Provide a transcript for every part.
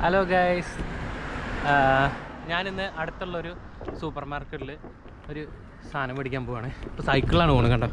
Hello guys ഞാനിന്ന് അടുത്തുള്ളൊരു super മാർക്കറ്റിൽ ഒരു സാധനം മേടിക്കാൻ പോവാണ്. ഇപ്പോൾ സൈക്കിളാണ് പോകുന്നത് കണ്ടോ?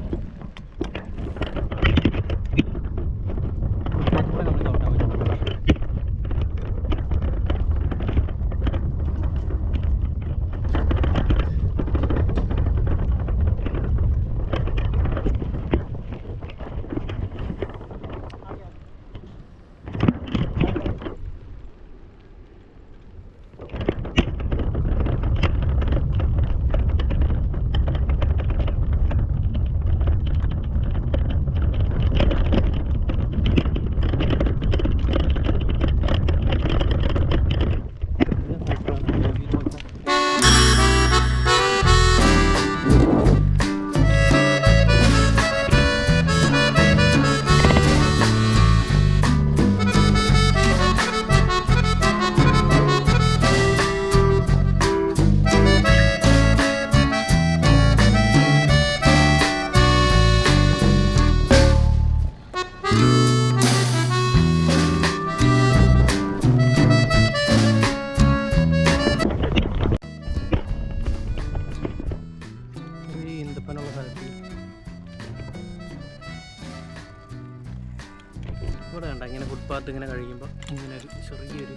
ഇവിടെ കണ്ട? ഇങ്ങനെ ഫുട്പാത്ത് ഇങ്ങനെ കഴിയുമ്പോൾ ഇങ്ങനെ ഒരു ചെറിയൊരു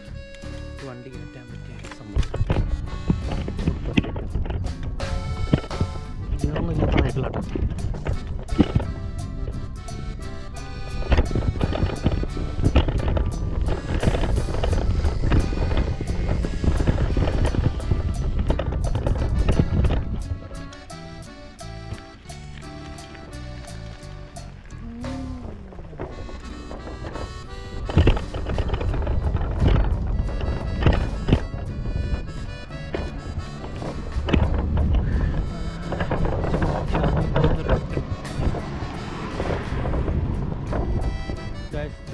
വണ്ടി കയറ്റാൻ പറ്റിയ സംഭവം. ഇതൊന്നും ഇല്ലാത്ത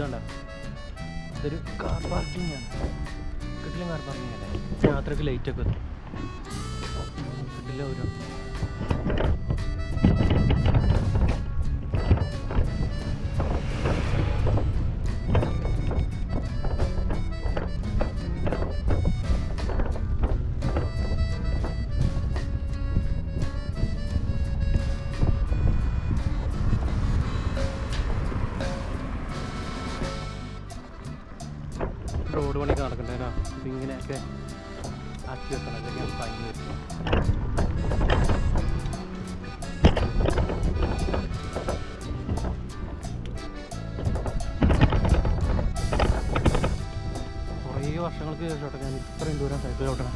ഇതുണ്ടോ? ഇതൊരു കാർ പാർക്കിംഗ് ആണ്. കിട്ടില്ല കാർ പാർക്കിംഗ് അല്ലേ? രാത്രിക്ക് ലൈറ്റ് ഒക്കെ എത്തും കിട്ടില്ല ഒരു റോഡ് പണിയൊക്കെ നടക്കണ്ടേനോ അപ്പം ഇങ്ങനെയൊക്കെ ആക്കി വെക്കണം. കുറേ വർഷങ്ങൾക്ക് ശേഷം ഞാൻ ഇത്രയും ദൂരം സൈക്കിൾ ഓട്ടണം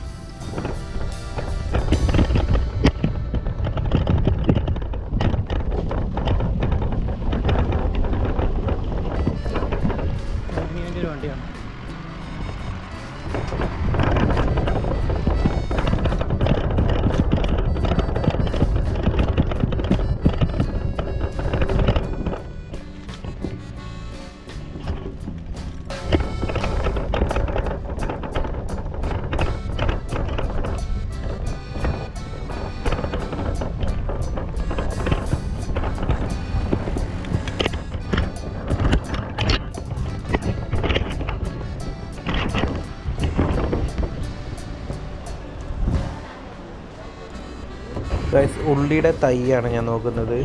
ഗൈസ് ഉള്ളിയുടെ തൈയാണ് ഞാൻ നോക്കുന്നത്.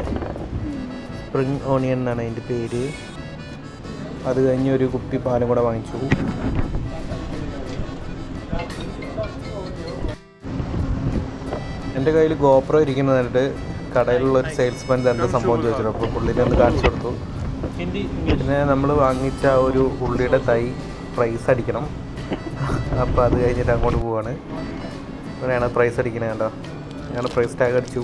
സ്പ്രിങ് ഓണിയൻ എന്നാണ് അതിന്റെ പേര്. അത് കഴിഞ്ഞ് ഒരു കുപ്പി പാലും കൂടെ വാങ്ങിച്ചു. എന്റെ കയ്യിൽ ഗോപ്രോ ഇരിക്കുന്നതായിട്ട് കടയിലുള്ള ഒരു സെയിൽസ്മാൻ തന്നെ സംഭവം ചോദിച്ചു. അപ്പോൾ പുള്ളിനെ ഒന്ന് കാണിച്ചു കൊടുത്തു. പിന്നെ നമ്മൾ വാങ്ങിച്ച ആ ഒരു ഉള്ളിയുടെ തൈ പ്രൈസ് അടിക്കണം. അപ്പോൾ അത് കഴിഞ്ഞിട്ട് അങ്ങോട്ട് പോവാണ്. ഇവിടെയാണ് പ്രൈസ് അടിക്കണത് കണ്ടോ? ഞങ്ങൾ പ്രൈസ് ടാഗ് അടിച്ചു.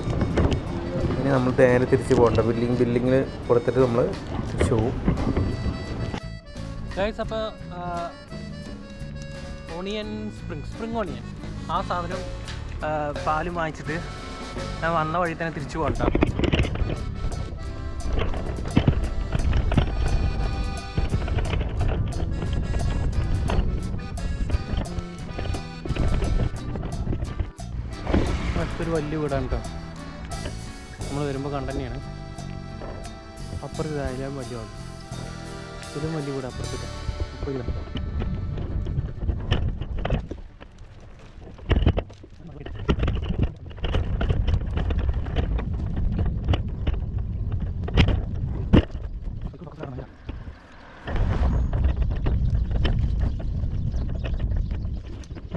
ഇനി നമ്മൾ നേരെ തിരിച്ച് പോകണ്ട. ബില്ലിങ് ബില്ലിങ്ങിൽ കൊടുത്തിട്ട് നമ്മൾ തിരിച്ചു പോകും അപ്പോൾ ഓണിയൻ സ്പ്രിങ് സ്പ്രിങ് ഓണിയൻ ആ സാധനം പാലും വാങ്ങിച്ചിട്ട് ഞാൻ വന്ന വഴി തന്നെ തിരിച്ചു പോകണ്ട. ഒരു വലിയ വീടാണ് കേട്ടോ നമ്മൾ വരുമ്പോൾ കണ്ടന്നെയാണ് അപ്പുറത്ത് ഇതായാലും വലിയ വീട് ഇതും വലിയ വീട് അപ്പുറത്ത് അപ്പോൾ ഇല്ല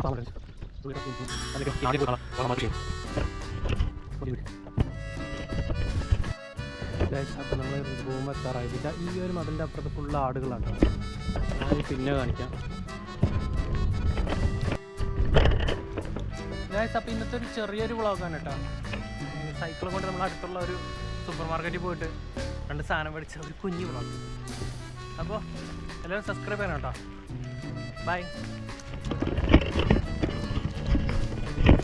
Thank you. അപ്പോൾ നമ്മൾ റൂം എത്താറായി. പിന്നെ ഈ ഒരു മതിലിന്റെ അപ്പുറത്ത് ഫുള്ള് ആടുകളാണ്. ഞാൻ പിന്നെ കാണിക്കാം. ഗൈസ് അപ്പോൾ ഇന്നത്തെ ഒരു ചെറിയൊരു വ്ളോഗാണ് കേട്ടോ സൈക്കിൾ കൊണ്ട് നമ്മൾ അടുത്തുള്ള ഒരു സൂപ്പർ മാർക്കറ്റിൽ പോയിട്ട് രണ്ട് സാധനം മേടിച്ച ഒരു കുഞ്ഞു വ്ളോഗ് അപ്പോൾ എല്ലാവരും സബ്സ്ക്രൈബ് ചെയ്യണം കേട്ടോ ബൈ